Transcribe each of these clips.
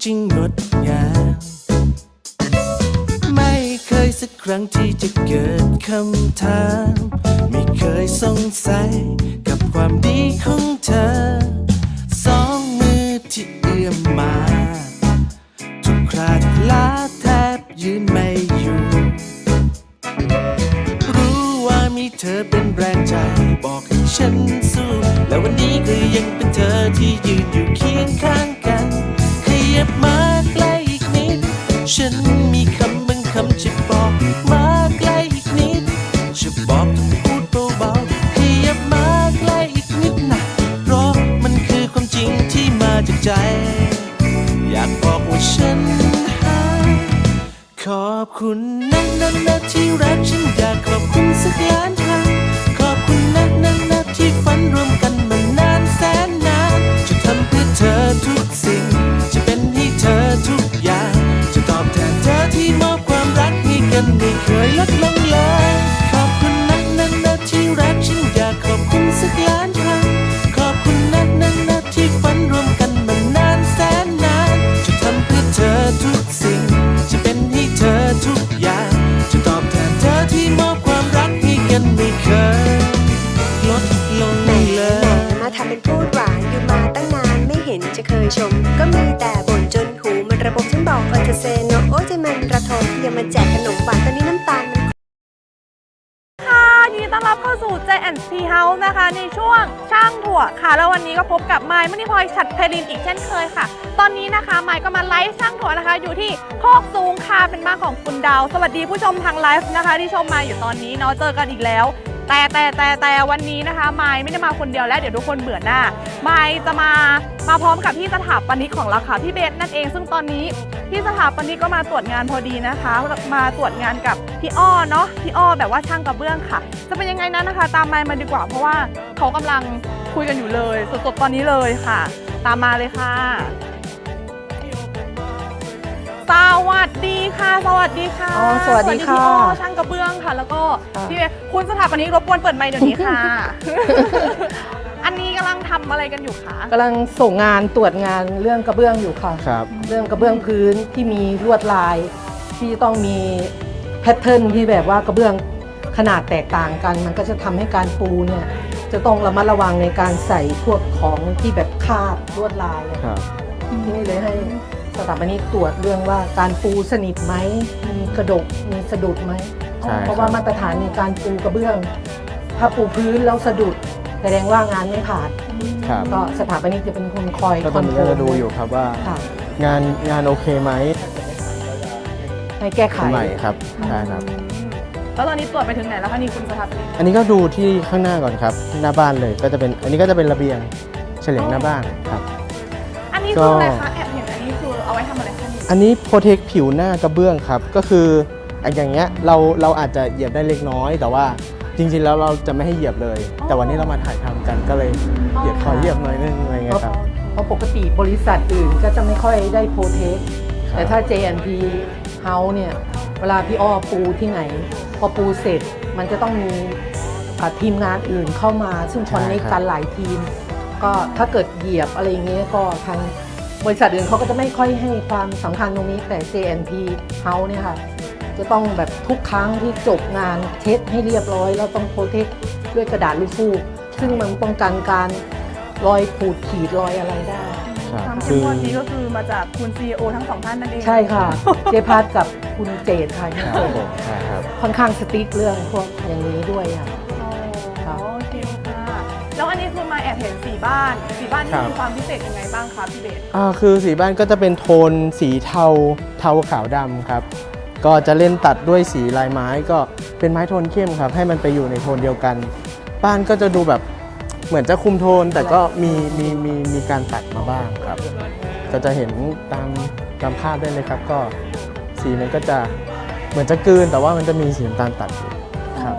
มันจึงงดงาม ไม่เคยสักครั้งที่จะเกิดคำถาม ไม่เคยสงสัยกับความดีของเธอ อบคุณนะนะนะที่รักฉันอยากขอบคุณสักล้านครั้งขอบคุณนะนะนะที่ฝันร่วมกันมานานแสนนานจะทำเพื่อเธอทุกสิ่ง จะเป็นให้เธอทุกอย่าง จะตอบแทนเธอที่มอบความรักให้กันไม่เคยลดลงเลย ต้อนรับเข้าสู่ J&P House นะคะ ในช่วงช่างถั่วค่ะ แล้ววันนี้ก็พบกับไมค์มณีพลอยฉัดเพลินอีกเช่นเคยค่ะ ตอนนี้นะคะไมค์ก็มาไลฟ์ช่างถั่วนะคะ อยู่ที่โคกสูงค่ะเป็นบ้านของคุณดาว สวัสดีผู้ชมทางไลฟ์นะคะ ที่ชมมาอยู่ตอนนี้เนาะเจอกันอีกแล้ว แต่แต่แต่แต่วันนี้นะคะไมค์ไม่ได้มาคนเดียวแล้วเดี๋ยวทุกคนเบื่อหน้าไมค์จะมามาพร้อมกับพี่สถาปนิกของเราค่ะพี่เบสนั่นเอง ซึ่งตอนนี้พี่สถาปนิกก็มาตรวจงานพอดีนะคะ มาตรวจงานกับพี่อ้อเนาะพี่อ้อแบบว่าช่างกระเบื้องค่ะ จะเป็นยังไงนั้นนะคะ ตามไมค์มาดีกว่า เพราะว่าเขากำลังคุยกันอยู่เลยสดๆตอนนี้เลยค่ะ ตามมาเลยค่ะสวัส ดีค่ะ สวัสดีค่ะอ๋อสวัสดีค่ะพี่อ้อช่างกระเบื้องค่ะ แล้วก็ค่ะพี่เบสคุณสถาปนิกรบกวนเปิดไมค์เดี๋ยวนี้ค่ะ อันนี้กำลังทำอะไรกันอยู่คะกำลังส่งงานตรวจงานเรื่องกระเบื้องอยู่ค่ะ ครับ เรื่องกระเบื้องพื้นที่มีลวดลายที่ต้องมีแพทเทิร์นที่แบบว่ากระเบื้องขนาดแตกต่างกัน มันก็จะทำให้การปูเนี่ยจะต้องระมัดระวังในการใส่พวกของที่แบบคาดลวดลายอะครับ ที่นี่เลยให้ สถาปนิกตรวจเรื่องว่าการปูสนิทไหมมีกระดกมีสะดุดไหมใช่เพคราะรัว่าบมาตรฐานในการปูกระเบื้อง ถ้าปูพื้นแล้วสะดุด แสดงว่างานไม่ผ่านครับก็สถาปนิกจะเป็นคนคอยก็ตอนนี้ก็จะดูอยู่ครับว่า ค่ะงานงานโอเคไหมให้แก้ไข ใหม่ครับใช่ครับ แล้วตอนนี้ตรวจไปถึงไหนแล้วคะนี่คุณสถาปนิกอันนี้ก็ดูที่ข้างหน้าก่อนครับ หน้าบ้านเลยก็จะเป็นอันนี้ก็จะเป็นระเบียงเฉลียงหน้าบ้านครับ อันนี้ก็คืออะไรคะแอ ว้ทำอะไรคะนี่อันนี้โปรเทคผิวหน้ากระเบื้องครับ ก็คืออย่างเงี้ยเราเราอาจจะเหยียบได้เล็กน้อย แต่ว่าจริงๆแล้วเราจะไม่ให้เหยียบเลย แต่วันนี้เรามาถ่ายทำกันก็เลยเหยียบขอเหยียบหน่อยนึงอะไรเงี้ยครับ เพราะปกติบริษัทอื่นก็จะไม่ค่อยได้โปรเทค ครับ แต่ถ้า JNP House เนี่ย เวลาพี่อ้อปูที่ไหน พอปูเสร็จมันจะต้องมีอ่าทีมงานอื่นเข้ามา ซึ่งคอนเนคกันหลายทีม ก็ถ้าเกิดเหยียบอะไรอย่างเงี้ยก็ทาง บริษัทอื่นเขาก็จะไม่ค่อยให้ความสำคัญตรงนี้แต่ JNP House เนี่ยค่ะ จะต้องแบบทุกครั้งที่จบงานเช็ดให้เรียบร้อย แล้วต้องโปรเทคด้วยกระดาษลูกฟูก ซึ่งมันป้องกันการรอยขูดขีดรอยอะไรได้ ครับความคืเข้มอข้นนี้ก็คือมาจากคุณ CEO ทั้งสองท่านนั่นเองใช่ค่ะ เจพัทกับคุณเจดค่ะคุณครับเจดผมใช่ครับ ค่อนข้างสติ๊กเรื่องพวกอย่างนี้ด้วยค่ะอ๋อโอเคค่ะ แล้วอันนี้คือมาแอบเห็นสีบ้านสี บ้านนี่ครับมีความพิเศษยังไงบ้างคะพี่เบสอ่าคือสีบ้านก็จะเป็นโทนสีเทาเทาขาวดำครับ ก็จะเล่นตัดด้วยสีลายไม้ก็เป็นไม้โทนเข้มครับ ให้มันไปอยู่ในโทนเดียวกัน บ้านก็จะดูแบบเหมือนจะคุมโทนแต่ก็มีมีมีมีการตัดมาบ้างครับ ก็จะเห็นตามตามภาพได้เลยครับ ก็สีมันก็จะเหมือนจะกลืนแต่ว่ามันจะมีสีน้ำตาลตัดอยู่ครับ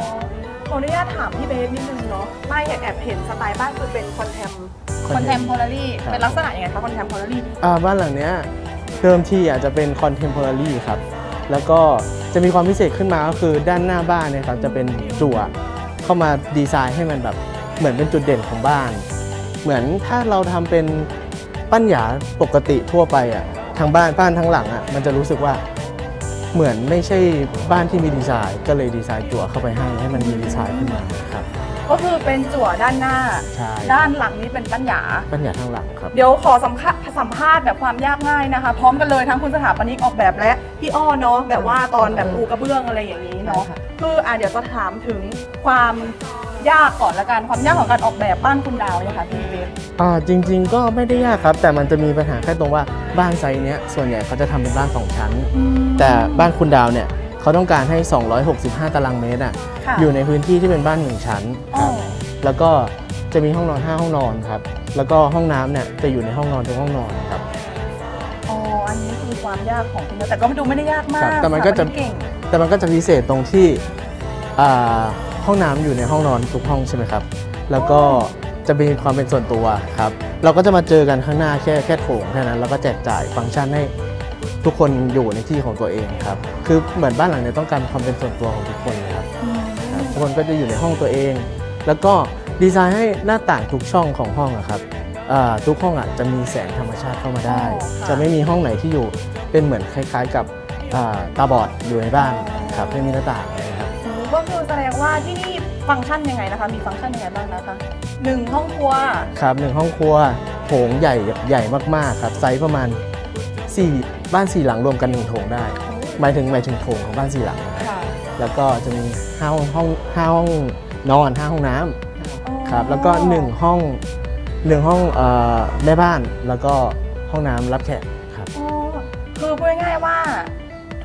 ขออนุญาตถามพี่เบสนิดนึงเนาะไม่แอบเห็นสไตล์บ้านคือเป็นคอนเทม คอนเทม Contemporary โพลารีครับ เป็นลักษณะยังไงคะคอนเทมโพลารีอ่าบ้านหลังเนี้ยเดิมทีอาจจะเป็นคอนเทม p o r a r y ครับ แล้วก็จะมีความพิเศษขึ้นมาก็คือด้านหน้าบ้านเนี่ยครับจะเป็นจั่วเข้ามาดีไซน์ให้มันแบบเหมือนเป็นจุดเด่นของบ้าน เหมือนถ้าเราทำเป็นปั้นหยาปกติทั่วไปอะทางบ้านบ้านทั้งหลังอะมันจะรู้สึกว่าเหมือนไม่ใช่บ้านที่มีดีไซน์ ก็เลยดีไซน์จั่วเข้าไปให้ให้มันมีดีไซน์ขึ้นมาครับ ก็คือเป็นจั่วด้านหน้า ใช่ ด้านหลังนี้เป็นปัญญา ปั้นหยาทั้งหลังครับ เดี๋ยวขอสัมภาษณ์สัมภาษณ์แบบความยากง่ายนะคะ พร้อมกันเลยทั้งคุณสถาปนิกออกแบบและพี่อ้อเนาะแบบว่าตอนแบบปูกระเบื้องอะไรอย่างนี้เนาะใช่ค่ะ คืออะเดี๋ยวจะถามถึงความยากก่อนละกันความยากของการออกแบบบ้านคุณดาวเนี่ยค่ะพี่เบสอ่าจริง ๆ ก็ไม่ได้ยากครับ แต่มันจะมีปัญหาแค่ตรงว่าบ้านไซส์เนี้ยส่วนใหญ่เขาจะทำเป็นบ้านสองชั้น แต่บ้านคุณดาวเนี่ย เขาต้องการให้ 265 ตารางเมตรอะค่ะอยู่ในพื้นที่ที่เป็นบ้านหนึ่งชั้นคอ๋อรับแล้วก็จะมีห้องนอน 5 ห้องนอนครับ แล้วก็ห้องน้ำเนี่ยจะอยู่ในห้องนอนทุกห้องนอนครับอ๋ออันนี้คือความยากของคุณแต่ก็ดูไม่ได้ยากมาครักบแต่มันก็จะ สถาปเก่งแต่มันก็จะพิเศษตรงที่อ่าห้องน้ำอยู่ในห้องนอนทุกห้องใช่ไหมครับ แล้วก็จะมีความเป็นส่วนตัวครับ เราก็จะมาเจอกันข้างหน้าแค่แค่โถงแค่นั้น แล้วก็แจกจ่ายฟังก์ชันให้ ทุกคนอยู่ในที่ของตัวเองครับ คือเหมือนบ้านหลังเนี้ต้องการความเป็นส่วนตัวของทุกคนเลยครับครับทุกคนก็จะอยู่ในห้องตัวเอง แล้วก็ดีไซน์ให้หน้าต่างทุกช่องของห้องอะครับอ่าทุกห้องอะจะมีแสงธรรมชาติเข้ามาได้อ๋อค่ะจะไม่มีห้องไหนที่อยู่เป็นเหมือนคล้าย ๆ กับอ่าตาบอดอยู่ในบ้านครับไม่มีหน้าต่างเลยครับก็คือแสดงว่าที่นี่ฟังก์ชันยังไงนะคะ มีฟังก์ชันยังไงบ้างนะคะหนึ่งห้องครัวครับหนึ่งห้องครัวโถงใหญ่ใหญ่มากๆครับไซส์ประมาณ 4บ้านสี่หลังรวมกันหนึ่งโถงได้ หมายถึงหมายถึงโถงของบ้านสี่หลังนะครับค่ะแล้วก็จะมีห้าห้องห้องห้าห้องนอนห้าห้องน้ำครับแล้วก็1ห้อง1ห้องเอ่อแม่บ้านแล้วก็ห้องน้ำรับแขกครับ อ๋อคือพูดง่ายๆว่า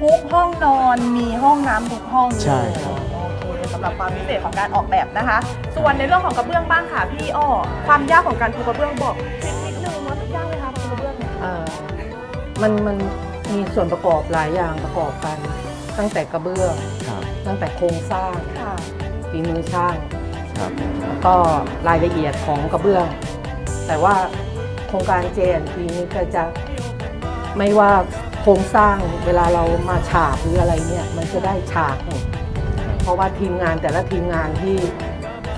ทุกห้องนอนมีห้องน้ำทุกห้องเลยใช่ครับ โอเคสำหรับความพิเศษของการออกแบบนะคะ ส่วนในเรื่องของกระเบื้องบ้างค่ะพี่อ้อความยากของการปูกระเบื้องบอกนิ มันมันมีส่วนประกอบหลายอย่างประกอบกัน ตั้งแต่กระเบื้องครับตั้งแต่โครงสร้างค่ะ ฝีมือช่าง ครับแล้วก็รายละเอียดของกระเบื้อง แต่ว่าโครงการ JNP นี้ก็จะไม่ว่าโครงสร้างเวลาเรามาฉาบหรืออะไรเนี่ย มันจะได้ฉากหมดเพราะว่าทีมงานแต่ละทีมงานที่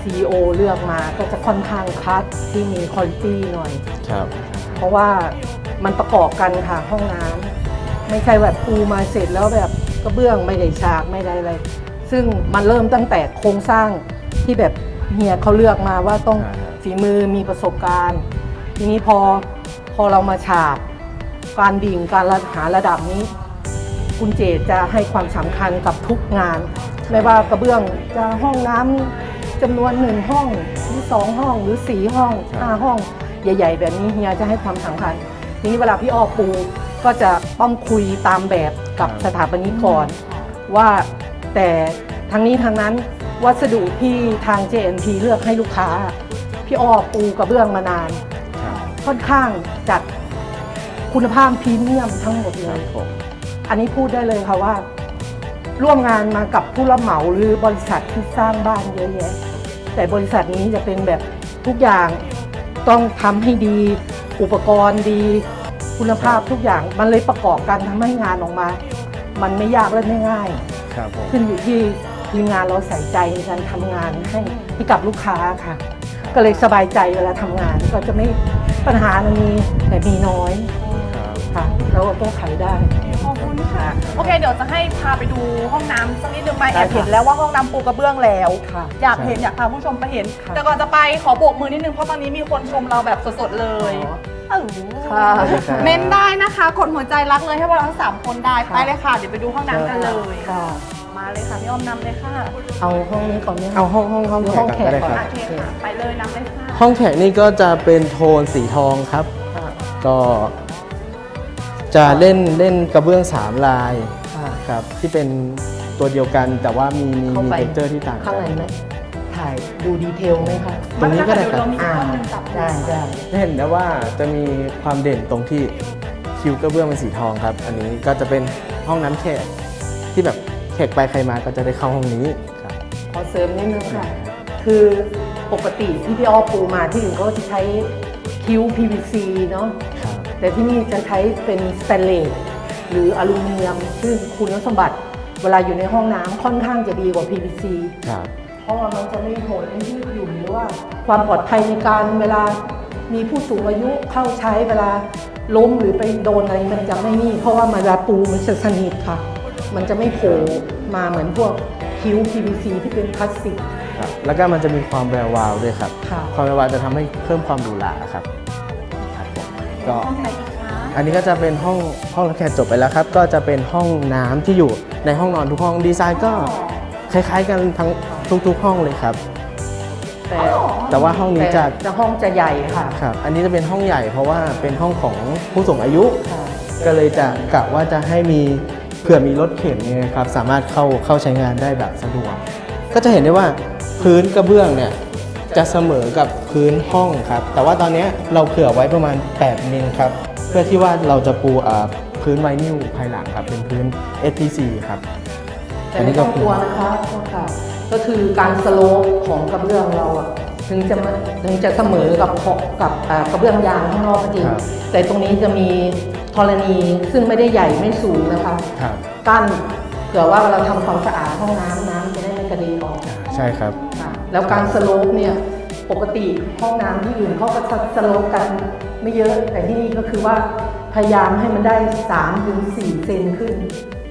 CEO เลือกมาก็จะค่อนข้างคัดที่มีคุณภาพหน่อย ครับ เพราะว่า มันประกอบกันค่ะห้องน้ำไม่ใช่แบบปูมาเสร็จแล้วแบบกระเบื้องไม่ได้ฉากไม่ได้อะไร ซึ่งมันเริ่มตั้งแต่โครงสร้างที่แบบเฮียเขาเลือกมาว่าต้องใช่ครับฝีมือมีประสบการณ์ ทีนี้พอพอเรามาฉาบการดิ่งการหาระดับนี้ คุณเจตจะให้ความสำคัญกับทุกงาน ไม่ว่ากระเบื้องจะห้องน้ำจำนวนหนึ่งห้องหรือสองห้องหรือสี่ห้องห้าห้อง ใหญ่ ๆ แบบนี้เฮียจะให้ความสำคัญที นี้เวลาพี่อ้อปูก็จะต้องคุยตามแบบกับสถาปนิกก่อน ว่าแต่ทางนี้ทางนั้นวัสดุที่ทาง JNP เลือกให้ลูกค้า พี่อ้อปูกระเบื้องมานานครับค่อนข้างจัดคุณภาพพรีเมียมทั้งหมดคเลรับยผมอันนี้พูดได้เลยค่ะว่า ร่วมงานมากับผู้รับเหมาหรือบริษัทที่สร้างบ้านเยอะแยะ แต่บริษัทนี้จะเป็นแบบทุกอย่างต้องทำให้ดี อุปกรณ์ดี คุณภาพทุกอย่างมันเลยประกอบกันทำให้งานออกมา มันไม่ยากและไม่ง่าย ครับผมขึ้นอยู่ที่ทีมงานเราใส่ใจในการทำงานให้ให้กับลูกค้าค่ะ ก็เลยสบายใจเวลาทำงานก็จะไม่ปัญหามันมีแต่มีน้อย ครับค่ะแล้วก็แก้ไขได้ขอบคุณค่ะ โอเค เดี๋ยวจะให้พาไปดูห้องน้ำสักนิดนึงไหมได้แอบค่ะเห็นแล้วว่าห้องน้ำปูกระเบื้องแล้ว ค่ะ อยากเห็นอยากพาผู้ชมไปเห็นค่ะแต่ก่อนจะไปขอโบกมือนิดนึงเพราะตอนนี้มีคนชมเราแบบสดๆเลยเออค่ะเม้นได้นะคะกดหัวใจรักเลยให้พวกเราทั้งสามคนได้ค่ะไปเลยค่ะ เดี๋ยวไปดูห้องน้ำกันเลยค่ะ มาเลยค่ะพี่อ้อมนำเลยค่ะ เอาห้องนี้ก่อนเนี่ยเอาห้องห้องห้องหรือแขห้กองก่อนก็ได้แขกก่คอนรับโอเคค่ะไปเลยนำเลยค่ะห้องแขกนี่ก็จะเป็นโทนสีทองครับค่ะก็ จะเล่นเล่นกระเบื้องสามลายค่ะครับที่เป็นตัวเดียวกันแต่ว่ามีมีเข้ามีไป เทคเจอร์ที่ต่างกัข้างในไหมถ่ายดูดีเทลไหมคะ ตรงนี้ก็ได้ครับ อ่าได้ได้จะเห็นได้ว่าจะมีความเด่นตรงที่คิ้วกระเบื้องเป็นสีทองครับ อันนี้ก็จะเป็นห้องน้ำแขกที่แบบแขกไปใครมาก็จะได้เข้าห้องนี้ครับ ขอเสริมนิดนึงค่ะ คือปกติที่พี่อ้อปูมาที่อื่นก็จะใช้คิ้ว PVC เนาะครับ แต่ที่นี่จะใช้เป็นสแตนเลสหรืออลูมิเนียม ซึ่งคุณสมบัติเวลาอยู่ในห้องน้ำค่อนข้างจะดีกว่า PVC ครับเพราะว่ามันจะไม่หดไม่ยืดหยุ่นหรือว่า ความปลอดภัยในการเวลามีผู้สูงอายุเข้าใช้เวลาล้มหรือไปโดนอะไรมันจะไม่นี่ เพราะว่าเวลาปูมันจะสนิทค่ะ มันจะไม่โผล่มาเหมือนพวกคิ้ว PVC ที่เป็นพลาสติกครับแล้วก็มันจะมีความแวววาวด้วยครับ ค่ะ ความแวววาวจะทำให้เพิ่มความหรูหราครับครับผม ก็ห้องไหนอีกคะอันนี้ก็จะเป็นห้องห้องรับแขกจบไปแล้วครับ ก็จะเป็นห้องน้ำที่อยู่ในห้องนอนทุกห้องดีไซน์ก็คล้ายๆกันทั้งทุกๆห้องเลยครับ แต่แต่ว่าห้องนี้จะแต่จะห้องจะใหญ่ค่ะครับ อันนี้จะเป็นห้องใหญ่เพราะว่าเป็นห้องของผู้สูงอายุค่ะก็เลยจะกะว่าจะให้มีเผื่อมีรถเข็นเนี่ยนะครับสามารถเข้าเข้าใช้งานได้แบบสะดวก ก็จะเห็นได้ว่าพื้นกระเบื้องเนี่ย จะเสมอกับพื้นห้องครับ แต่ว่าตอนนี้เราเผื่อไว้ประมาณ 8 มิลครับ เพื่อที่ว่าเราจะปูอ่าพื้นไวนิลภายหลังครับ เป็นพื้น SPC ครับแต่ไม่ต้องกลัวนะคะค่ะ ก็คือการสโลปของกระเบื้องเราอะถึงจะมาถึงจะเสมอกับขอบกับอ่ากระเบื้องยางข้างนอกก็จริงครับแต่ตรงนี้จะมีธรณีซึ่งไม่ได้ใหญ่ไม่สูงนะคะครับกั้นเผื่อว่าเราทำความสะอาดห้องน้ำน้ำจะได้ไม่กระเด็นออก ใช่ครับค่ะ แล้วการสโลปเนี่ยปกติห้องน้ำที่อื่นเขาก็จะสโลปกันไม่เยอะแต่ที่นี่ก็คือว่าพยายามให้มันได้3ถึง4เซนขึ้น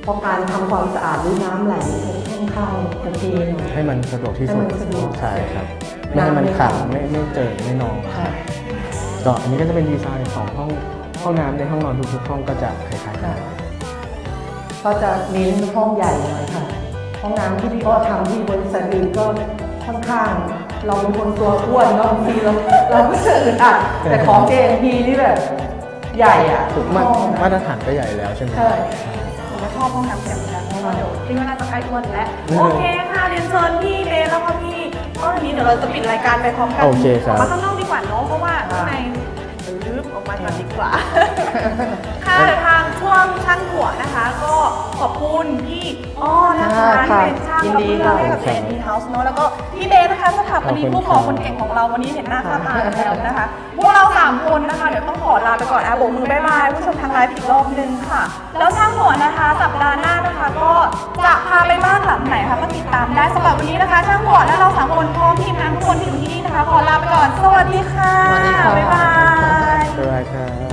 เพราะการทำความสะอาดหรือน้ำไหลค่อนข้างโอเคหน่อยให้มันสะดวกที่สุดให้มันสะดวก ใช่ครับไม่ให้มันขังไม่ไม่เจอไม่นองค่ะ ก็อันนี้ก็จะเป็นดีไซน์ของห้องห้องน้ำในห้องนอนทุกๆห้องก็จะคล้ายๆกัค่ะนก็จะเน้นห้องใหญ่หน่อยค่ะ ห้องน้ำที่พี่อ้อทำที่บริษัทอื่นก็ค่อน ข้างเราเป็นคนตัวอ้วนเนาะบางทีเราเราก็จะอึดอัดแต่ของ JNP นี่แบบใหญ่อะถูกมาห้องมานะตรฐานก็ใหญ่แล้วใช่ไหม ใช่ ผมก็ชอบห้องน้ำแบบนี้เพราะว่าเดี๋ยวคิดว่าน่าจะใกล้อ้วนแล้วโอเคค่ะเรียนเชิญพี่เบสแล้วก็พี่ก็ทีนี้เดี๋ยวเราจะปิดรายการไปพร้อมกันโอเคครับออกมาข้างนอกดีกว่าเนาะเพราะว่าข้างในลืบออ กมาก่อนดีกว่า ค่ะเดี๋ยวทางช่วงช่างหัวนะคะ ก็ขอบคุณพี่อ้อนะคะค่ะที่เป็นช่างยินกระดีเบื้องค่ะ ให้กับเจนนี่เฮาส์เนาะแล้วก็พี่เบสนะคะสถาปนิกผู้ขอคนเก่งของเราวันนี้เห็นหน้าค่าตาแล้วนะคะ พวกเราสามคนนะคะ เดี๋ยวต้องขอลาไปก่อนอะโบกมือบายบายผู้ชมทางไลฟ์อีกรอบนึงค่ะ แล้วช่างหัวนะคะสัปดาห์หน้านะคะ ก็จะพาไปบ้านหลังไหนคะก็ติดตามได้สำหรับวันนี้นะคะ ช่างหัวและเราสามคนพร้อมทีมงานทุกคนที่อยู่ที่นี่นะคะ ขอลาไปก่อนสวัสดีค่ะสวัสดีค่ะบ๊ายบาย สวัสดีครับ